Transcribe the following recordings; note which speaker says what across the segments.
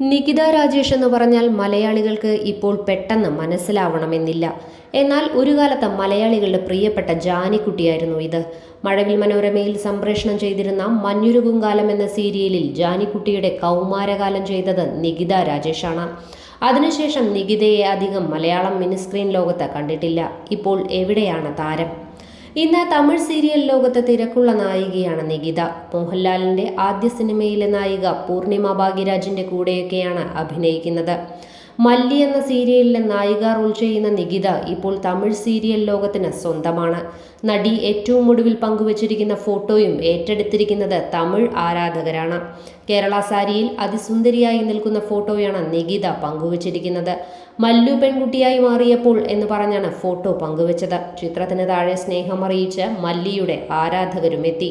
Speaker 1: നികിത രാജേഷ് എന്ന് പറഞ്ഞാൽ മലയാളികൾക്ക് ഇപ്പോൾ പെട്ടെന്ന് മനസ്സിലാവണമെന്നില്ല. എന്നാൽ ഒരു കാലത്ത് മലയാളികളുടെ പ്രിയപ്പെട്ട ജാനിക്കുട്ടിയായിരുന്നു ഇത്. മഴവിൽ മനോരമയിൽ സംപ്രേഷണം ചെയ്തിരുന്ന മഞ്ഞുരുകുങ്കാലം എന്ന സീരിയലിൽ ജാനിക്കുട്ടിയുടെ കൗമാരകാലം ചെയ്തത് നികിത രാജേഷാണ്. അതിനുശേഷം നികിതയെ അധികം മലയാളം മിനിസ്ക്രീൻ ലോകത്ത് കണ്ടിട്ടില്ല. ഇപ്പോൾ എവിടെയാണ് താരം? ഇന്ന് തമിഴ് സീരിയൽ ലോകത്ത് തിരക്കുള്ള നായികയാണ് നികിത. മോഹൻലാലിന്റെ ആദ്യ സിനിമയിലെ നായിക പൂർണിമ ഭാഗ്യരാജിന്റെ കൂടെയൊക്കെയാണ് അഭിനയിക്കുന്നത്. മല്ലി എന്ന സീരിയലിലെ നായിക റോൾ ചെയ്യുന്ന നികിത ഇപ്പോൾ തമിഴ് സീരിയൽ ലോകത്തിന് സ്വന്തമാണ്. നടി ഏറ്റവും ഒടുവിൽ പങ്കുവച്ചിരിക്കുന്ന ഫോട്ടോയും ഏറ്റെടുത്തിരിക്കുന്നത് തമിഴ് ആരാധകരാണ്. കേരള സാരിയിൽ അതിസുന്ദരിയായി നിൽക്കുന്ന ഫോട്ടോയാണ് നികിത പങ്കുവച്ചിരിക്കുന്നത്. മല്ലു പെൺകുട്ടിയായി മാറിയപ്പോൾ എന്ന് പറഞ്ഞാണ് ഫോട്ടോ പങ്കുവച്ചത്. ചിത്രത്തിന് താഴെ സ്നേഹമറിയിച്ച് മല്ലിയുടെ ആരാധകരും എത്തി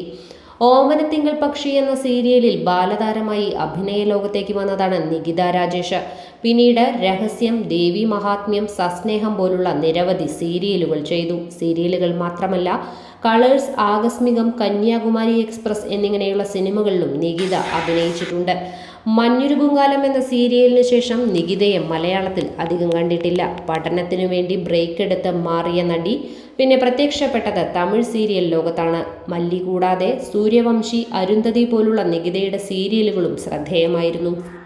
Speaker 1: ഓമനത്തിങ്കൾ പക്ഷി എന്ന സീരിയലിൽ ബാലതാരമായി അഭിനയ ലോകത്തേക്ക് വന്നതാണ് നികിത രാജേഷ്. പിന്നീട് രഹസ്യം ദേവി മഹാത്മ്യം സസ്നേഹം പോലുള്ള നിരവധി സീരിയലുകൾ ചെയ്തു. സീരിയലുകൾ മാത്രമല്ല കളേഴ്സ് ആകസ്മികം കന്യാകുമാരി എക്സ്പ്രസ് എന്നിങ്ങനെയുള്ള സിനിമകളിലും നികിത അഭിനയിച്ചിട്ടുണ്ട്. മഞ്ഞുരുകുങ്കാലം എന്ന സീരിയലിന് ശേഷം നികിതയെ മലയാളത്തിൽ അധികം കണ്ടിട്ടില്ല. പഠനത്തിനു വേണ്ടി ബ്രേക്ക് എടുത്ത് മാറിയ നടി പിന്നെ പ്രത്യക്ഷപ്പെട്ടത് തമിഴ് സീരിയൽ ലോകത്താണ്. മല്ലി കൂടാതെ സൂര്യവംശി അരുന്ധതി പോലുള്ള നികിതയുടെ സീരിയലുകളും ശ്രദ്ധേയമായിരുന്നു.